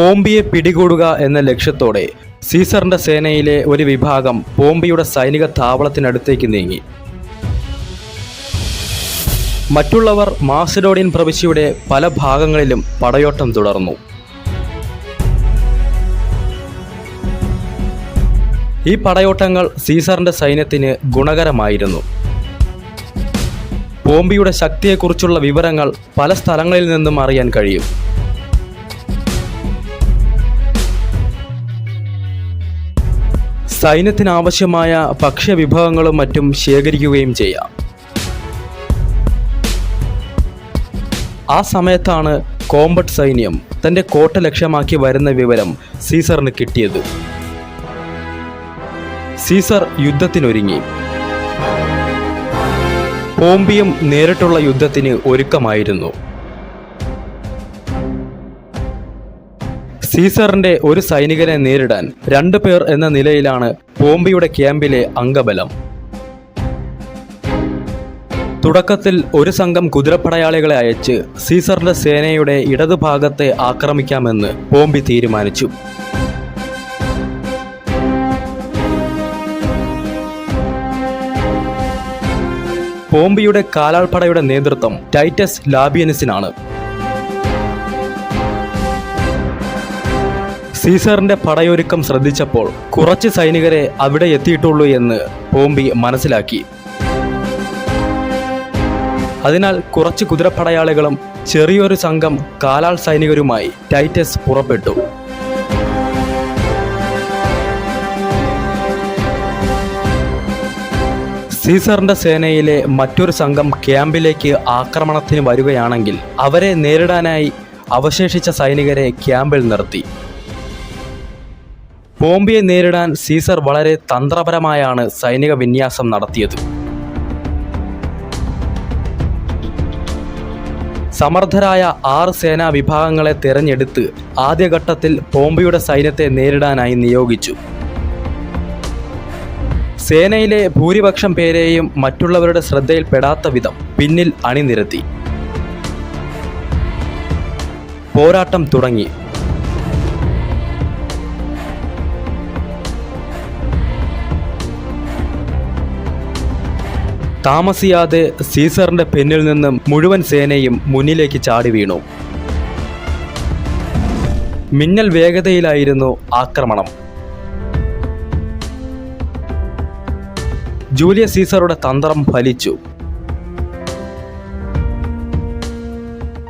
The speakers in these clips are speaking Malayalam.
പോംബിയെ പിടികൂടുക എന്ന ലക്ഷ്യത്തോടെ സീസറിന്റെ സേനയിലെ ഒരു വിഭാഗം പോംബിയുടെ സൈനിക താവളത്തിനടുത്തേക്ക് നീങ്ങി. മറ്റുള്ളവർ മാസിഡോണിയൻ പ്രവിശ്യയുടെ പല ഭാഗങ്ങളിലും പടയോട്ടം തുടർന്നു. ഈ പടയോട്ടങ്ങൾ സീസറിന്റെ സൈന്യത്തിന് ഗുണകരമായിരുന്നു. പോംബിയുടെ ശക്തിയെക്കുറിച്ചുള്ള വിവരങ്ങൾ പല സ്ഥലങ്ങളിൽ നിന്നും അറിയാൻ കഴിയും. സൈന്യത്തിനാവശ്യമായ ഭക്ഷ്യവിഭവങ്ങളും മറ്റും ശേഖരിക്കുകയും ചെയ്യാം. ആ സമയത്താണ് കോമ്പട്ട് സൈന്യം തന്റെ കോട്ട ലക്ഷ്യമാക്കി വരുന്ന വിവരം സീസറിന് കിട്ടിയത്. സീസർ യുദ്ധത്തിനൊരുങ്ങി. പോംബിയും നേരിട്ടുള്ള യുദ്ധത്തിന് ഒരുക്കമായിരുന്നു. സീസറിന്റെ ഒരു സൈനികനെ നേരിടാൻ രണ്ടു പേർ എന്ന നിലയിലാണ് പോംബിയുടെ ക്യാമ്പിലെ അംഗബലം. തുടക്കത്തിൽ ഒരു സംഘം കുതിരപ്പടയാളികളെ അയച്ച് സീസറിന്റെ സേനയുടെ ഇടതുഭാഗത്തെ ആക്രമിക്കാമെന്ന് പോംബി തീരുമാനിച്ചു. പോംബിയുടെ കാലാൾപ്പടയുടെ നേതൃത്വം ടൈറ്റസ് ലാബിയനിസിനാണ്. സീസറിന്റെ പടയൊരുക്കം ശ്രദ്ധിച്ചപ്പോൾ കുറച്ച് സൈനികരെ അവിടെ എത്തിയിട്ടുള്ളൂ എന്ന് പോംബി മനസ്സിലാക്കി. അതിനാൽ കുറച്ച് കുതിരപ്പടയാളികളും ചെറിയൊരു സംഘം കാലാൾ സൈനികരുമായി ടൈറ്റസ് പുറപ്പെട്ടു. സീസറിന്റെ സേനയിലെ മറ്റൊരു സംഘം ക്യാമ്പിലേക്ക് ആക്രമണത്തിന് വരികയാണെങ്കിൽ അവരെ നേരിടാനായി അവശേഷിച്ച സൈനികരെ ക്യാമ്പിൽ നിർത്തി. പോംബിയെ നേരിടാൻ സീസർ വളരെ തന്ത്രപരമായാണ് സൈനിക വിന്യാസം നടത്തിയത്. സമർത്ഥരായ ആറ് സേനാ വിഭാഗങ്ങളെ തിരഞ്ഞെടുത്ത് ആദ്യഘട്ടത്തിൽ പോംബിയുടെ സൈന്യത്തെ നേരിടാനായി നിയോഗിച്ചു. സേനയിലെ ഭൂരിപക്ഷം പേരെയും മറ്റുള്ളവരുടെ ശ്രദ്ധയിൽപ്പെടാത്ത വിധം പിന്നിൽ അണിനിരത്തി. പോരാട്ടം തുടങ്ങി. താമസിയാതെ സീസറിന്റെ പിന്നിൽ നിന്നും മുഴുവൻ സേനയും മുന്നിലേക്ക് ചാടി വീണു. മിന്നൽ വേഗതയിലായിരുന്നു ആക്രമണം. ജൂലിയസ് സീസറുടെ തന്ത്രം ഫലിച്ചു.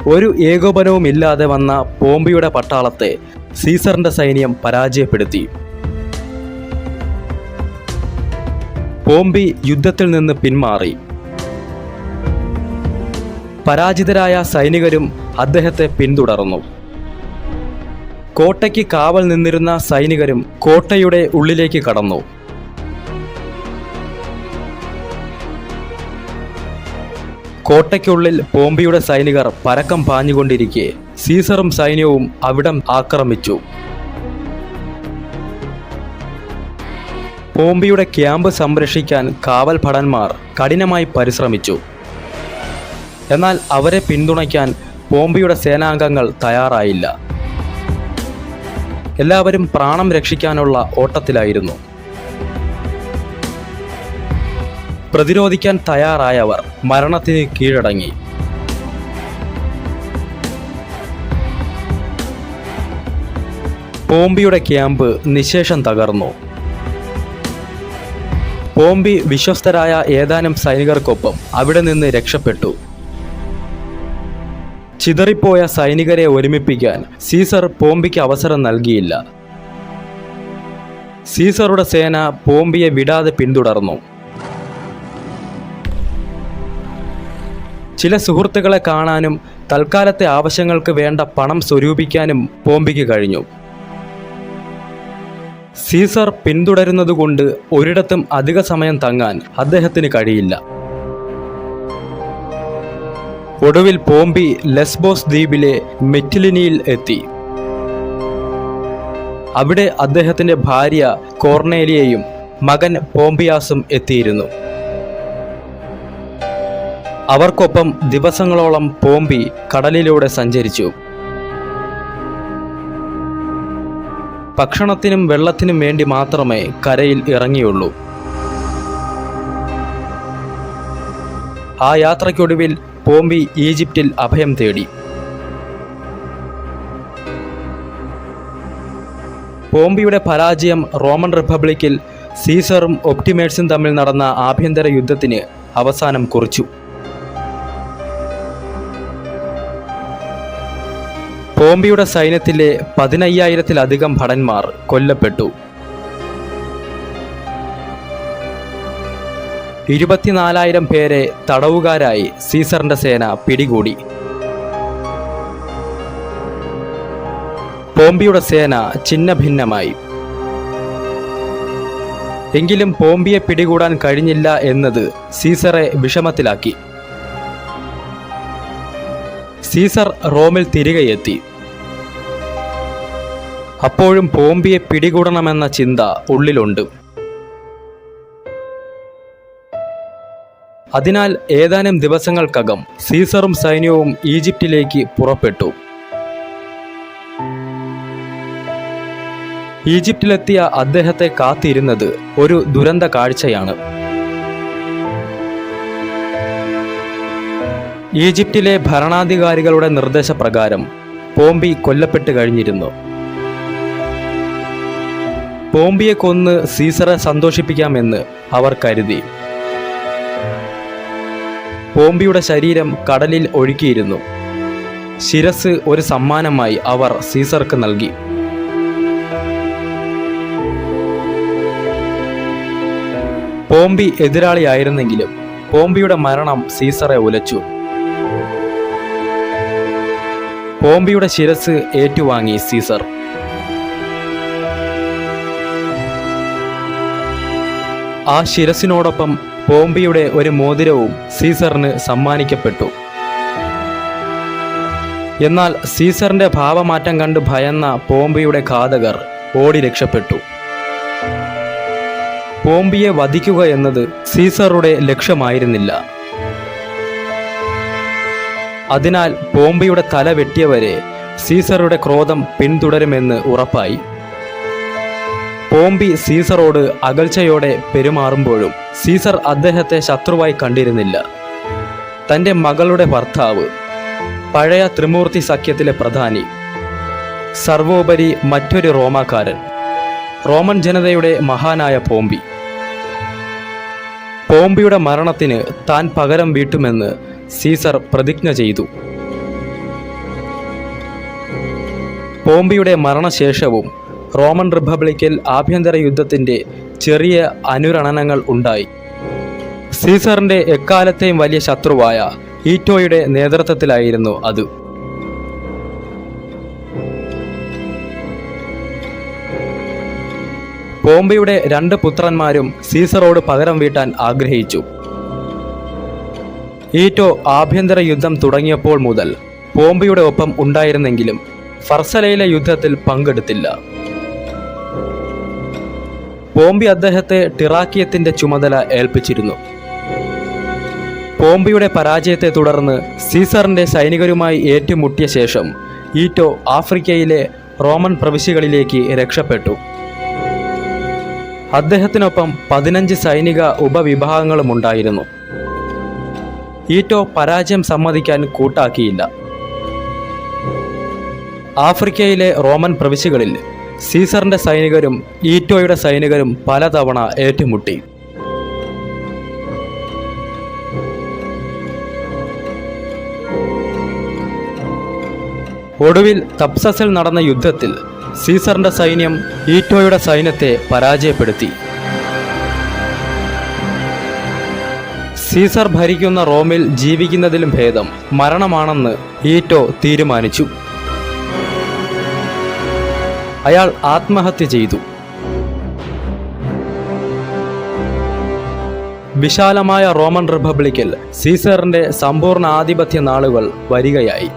ഒരു ഏകോപനവുമില്ലാതെ വന്ന പോംബിയുടെ പട്ടാളത്തെ സീസറിന്റെ സൈന്യം പരാജയപ്പെടുത്തി. പോംബി യുദ്ധത്തിൽ നിന്ന് പിന്മാറി. പരാജിതരായ സൈനികരും അദ്ദേഹത്തെ പിന്തുടർന്നു. കോട്ടയ്ക്ക് കാവൽ നിന്നിരുന്ന സൈനികരും കോട്ടയുടെ ഉള്ളിലേക്ക് കടന്നു. കോട്ടയ്ക്കുള്ളിൽ പോംബിയുടെ സൈനികർ പരക്കം പാഞ്ഞുകൊണ്ടിരിക്കെ. സീസറും സൈന്യവും അവിടം ആക്രമിച്ചു. പോംബിയുടെ ക്യാമ്പ് സംരക്ഷിക്കാൻ കാവൽ ഭടന്മാർ കഠിനമായി പരിശ്രമിച്ചു. എന്നാൽ അവരെ പിന്തുണയ്ക്കാൻ പോംബിയുടെ സേനാംഗങ്ങൾ തയ്യാറായില്ല. എല്ലാവരും പ്രാണം രക്ഷിക്കാനുള്ള ഓട്ടത്തിലായിരുന്നു. പ്രതിരോധിക്കാൻ തയ്യാറായവർ മരണത്തിന് കീഴടങ്ങി. പോംബിയുടെ ക്യാമ്പ് നിശേഷം തകർന്നു. പോംബി വിശ്വസ്തരായ ഏതാനും സൈനികർക്കൊപ്പം അവിടെ നിന്ന് രക്ഷപ്പെട്ടു. ചിതറിപ്പോയ സൈനികരെ ഒരുമിപ്പിക്കാൻ സീസർ പോംബിക്ക് അവസരം നൽകിയില്ല. സീസറുടെ സേന പോംബിയെ വിടാതെ പിന്തുടർന്നു. ചില സുഹൃത്തുക്കളെ കാണാനും തൽക്കാലത്തെ ആവശ്യങ്ങൾക്ക് വേണ്ട പണം സ്വരൂപിക്കാനും പോംബിക്ക് കഴിഞ്ഞു. സീസർ പിന്തുടരുന്നതുകൊണ്ട് ഒരിടത്തും അധിക സമയം തങ്ങാൻ അദ്ദേഹത്തിന് കഴിയില്ല. ഒടുവിൽ പോംബി ലെസ്ബോസ് ദ്വീപിലെ മെറ്റിലിനിയിൽ എത്തി. അവിടെ അദ്ദേഹത്തിന്റെ ഭാര്യ കോർണേലിയയും മകൻ പോംബിയാസും എത്തിയിരുന്നു. അവർക്കൊപ്പം ദിവസങ്ങളോളം പോംബി കടലിലൂടെ സഞ്ചരിച്ചു. ഭക്ഷണത്തിനും വെള്ളത്തിനും വേണ്ടി മാത്രമേ കരയിൽ ഇറങ്ങിയുള്ളൂ. ആ യാത്രയ്ക്കൊടുവിൽ പോംബി ഈജിപ്തിൽ അഭയം തേടി. പോംബിയുടെ പരാജയം റോമൻ റിപ്പബ്ലിക്കിൽ സീസറും ഒപ്റ്റിമേറ്റ്സും തമ്മിൽ നടന്ന ആഭ്യന്തര യുദ്ധത്തിന് അവസാനം കുറിച്ചു. പോംബിയുടെ സൈന്യത്തിലെ പതിനയ്യായിരത്തിലധികം ഭടന്മാർ കൊല്ലപ്പെട്ടു. ഇരുപത്തിനാലായിരം പേരെ തടവുകാരായി സീസറിന്റെ സേന പിടികൂടി. പോംബിയുടെ സേന ചിന്ന ഭിന്നമായി എങ്കിലും പോംബിയെ പിടികൂടാൻ കഴിഞ്ഞില്ല എന്നത് സീസറെ വിഷമത്തിലാക്കി. സീസർ റോമിൽ തിരികെ എത്തി അപ്പോഴും പോംബിയെ പിടികൂടണമെന്ന ചിന്ത ഉള്ളിലുണ്ട്. അതിനാൽ ഏതാനും ദിവസങ്ങൾക്കകം സീസറും സൈന്യവും ഈജിപ്തിലേക്ക് പുറപ്പെട്ടു. ഈജിപ്തിലെത്തിയ അദ്ദേഹത്തെ കാത്തിരുന്നത് ഒരു ദുരന്ത കാഴ്ചയാണ്. ഈജിപ്തിലെ ഭരണാധികാരികളുടെ നിർദ്ദേശപ്രകാരം പോംബി കൊല്ലപ്പെട്ട് കഴിഞ്ഞിരുന്നു. പോംബിയെ കൊന്ന് സീസറെ സന്തോഷിപ്പിക്കാമെന്ന് അവർ കരുതി. പോംബിയുടെ ശരീരം കടലിൽ ഒഴുക്കിയിരുന്നു. ശിരസ് ഒരു സമ്മാനമായി അവർ സീസർക്ക് നൽകി. പോംബി എതിരാളിയായിരുന്നെങ്കിലും പോംബിയുടെ മരണം സീസറെ ഉലച്ചു. പോംബിയുടെ ശിരസ് ഏറ്റുവാങ്ങി സീസർ. ആ ശിരസിനോടൊപ്പം പോംബിയുടെ ഒരു മോതിരവും സീസറിന് സമ്മാനിക്കപ്പെട്ടു. എന്നാൽ സീസറിന്റെ ഭാവമാറ്റം കണ്ട് ഭയന്ന പോംബിയുടെ ഘാതകർ ഓടി രക്ഷപ്പെട്ടു. പോംബിയെ വധിക്കുക എന്നത് സീസറുടെ ലക്ഷ്യമായിരുന്നില്ല. അതിനാൽ പോംബിയുടെ തല വെട്ടിയവരെ സീസറുടെ ക്രോധം പിന്തുടരുമെന്ന് ഉറപ്പായി. പോംബി സീസറോട് അകൽച്ചയോടെ പെരുമാറുമ്പോഴും സീസർ അദ്ദേഹത്തെ ശത്രുവായി കണ്ടിരുന്നില്ല. തന്റെ മകളുടെ ഭർത്താവ് പഴയ ത്രിമൂർത്തി സഖ്യത്തിലെ പ്രധാനി സർവോപരി മറ്റൊരു റോമാക്കാരൻ റോമൻ ജനതയുടെ മഹാനായ പോംബി. പോംബിയുടെ മരണത്തിന് താൻ പകരം വീട്ടുമെന്ന് സീസർ പ്രതിജ്ഞ ചെയ്തു. പോംബിയുടെ മരണശേഷവും റോമൻ റിപ്പബ്ലിക്കിൽ ആഭ്യന്തര യുദ്ധത്തിന്റെ ചെറിയ അനുരണനങ്ങൾ ഉണ്ടായി. സീസറിന്റെ എക്കാലത്തെയും വലിയ ശത്രുവായ ഈറ്റോയുടെ നേതൃത്വത്തിലായിരുന്നു അത്. പോംബിയുടെ രണ്ട് പുത്രന്മാരും സീസറോട് പകരം വീട്ടാൻ ആഗ്രഹിച്ചു. ഈറ്റോ ആഭ്യന്തര യുദ്ധം തുടങ്ങിയപ്പോൾ മുതൽ പോംബയുടെ ഒപ്പം ഉണ്ടായിരുന്നെങ്കിലും ഫർസലയിലെ യുദ്ധത്തിൽ പങ്കെടുത്തില്ല. പോംബി അദ്ദേഹത്തെ ടിറാക്കിയത്തിന്റെ ചുമതല ഏൽപ്പിച്ചിരുന്നു. പോംബിയുടെ പരാജയത്തെ തുടർന്ന് സീസറിന്റെ സൈനികരുമായി ഏറ്റുമുട്ടിയ ശേഷം ഈറ്റോ ആഫ്രിക്കയിലെ റോമൻ പ്രവിശ്യകളിലേക്ക് രക്ഷപ്പെട്ടു. അദ്ദേഹത്തിനൊപ്പം പതിനഞ്ച് സൈനിക ഉപവിഭാഗങ്ങളും ഉണ്ടായിരുന്നു ഈറ്റോ പരാജയം സമ്മതിക്കാൻ കൂട്ടാക്കിയില്ല. ആഫ്രിക്കയിലെ റോമൻ പ്രവിശ്യകളിൽ സീസറിന്റെ സൈനികരും ഈറ്റോയുടെ സൈനികരും പലതവണ ഏറ്റുമുട്ടി. ഒടുവിൽ തപ്സസിൽ നടന്ന യുദ്ധത്തിൽ സീസറിന്റെ സൈന്യം ഈറ്റോയുടെ സൈന്യത്തെ പരാജയപ്പെടുത്തി. സീസർ ഭരിക്കുന്ന റോമിൽ ജീവിക്കുന്നതിലും ഭേദം മരണമാണെന്ന് ഈറ്റോ തീരുമാനിച്ചു. അയാൾ ആത്മഹത്യ ചെയ്തു. വിശാലമായ റോമൻ റിപ്പബ്ലിക്കിൽ സീസറിന്റെ സമ്പൂർണ ആധിപത്യ നാളുകൾ വരികയായി.